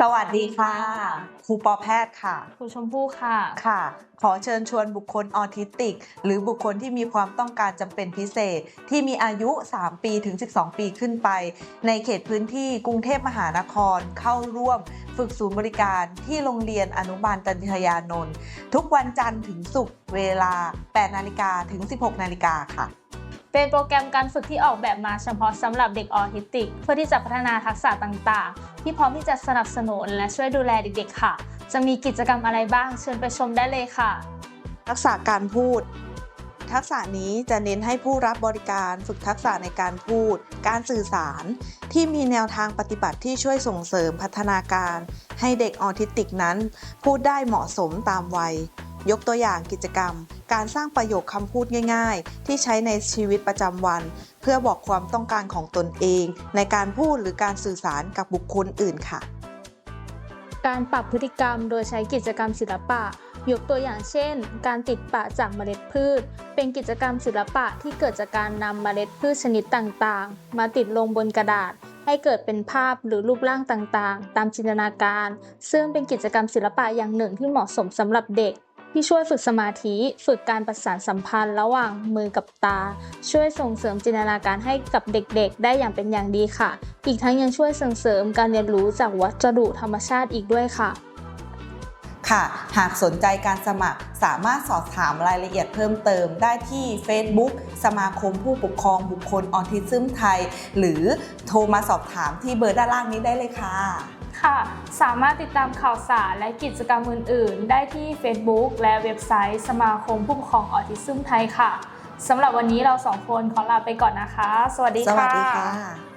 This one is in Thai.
สวัสดีค่ะ ครูปอแพทย์ค่ะ ครูชมพู่ค่ะค่ะ ขอเชิญชวนบุคคลออทิสติก หรือบุคคลที่มีความต้องการจำเป็นพิเศษ ที่มีอายุ 3 ปีถึง 12 ปีขึ้นไป ในเขตพื้นที่กรุงเทพมหานครเข้าร่วม ฝึกศูนย์บริการที่โรงเรียนอนุบาลตันทยานนท์ทุกวันจันทร์ถึงศุกร์เวลา 8 นาฬิกาถึง 16 นาฬิกาค่ะ เป็นโปรแกรมการฝึกที่ออกแบบมาเฉพาะสำหรับเด็กออทิสติก เพื่อที่จะพัฒนาทักษะต่างๆ ที่พร้อมที่จะสนับสนุนและช่วยดูแลเด็กๆค่ะ จะมีกิจกรรมอะไรบ้างเชิญไปชมได้เลยค่ะ ทักษะการพูด ทักษะนี้จะเน้นให้ผู้รับบริการฝึกทักษะในการพูด การสื่อสาร ที่มีแนวทางปฏิบัติที่ช่วยส่งเสริมพัฒนาการ ให้เด็กออทิสติกนั้น พูดได้เหมาะสมตามวัย ยกตัวอย่างกิจกรรม การสร้างประโยคคำพูดง่าย ๆ ที่ใช้ในชีวิตประจำวัน เพื่อบอกความต้องการของตนเอง ในการพูดหรือการสื่อสารกับบุคคลอื่นค่ะ การปรับพฤติกรรมโดยใช้กิจกรรมศิลปะ ยกตัวอย่างเช่น การติดปะจากเมล็ดพืช เป็นกิจกรรมศิลปะที่เกิดจากการนำเมล็ดพืชชนิดต่างๆ มาติดลงบนกระดาษให้เกิดเป็นภาพหรือรูปร่างต่างๆ ตามจินตนาการ ซึ่งเป็นกิจกรรมศิลปะอย่างหนึ่งที่เหมาะสมสำหรับเด็ก ที่ช่วยฝึกสมาธิ ฝึกการประสานสัมพันธ์ระหว่างมือกับตา ช่วยส่งเสริมจินตนาการให้กับเด็กๆ ได้อย่างเป็นอย่างดีค่ะ อีกทั้งยังช่วยส่งเสริมการเรียนรู้จากวัสดุธรรมชาติอีกด้วยค่ะ ค่ะ หากสนใจการสมัครสามารถสอบถามรายละเอียดเพิ่มเติมได้ที่ Facebook สมาคมผู้ปกครองบุคคลออทิซึมไทย หรือโทรมาสอบถามที่เบอร์ด้านล่างนี้ได้เลยค่ะ ค่ะ สามารถติดตามข่าวสารและกิจกรรมอื่น ๆ ได้ที่ Facebook และเว็บไซต์สมาคมผู้ปกครองออทิซึมไทยค่ะสำหรับวันนี้เราสองคนขอลาไปก่อนนะคะ สวัสดีสค่ะวัสดีค่ะ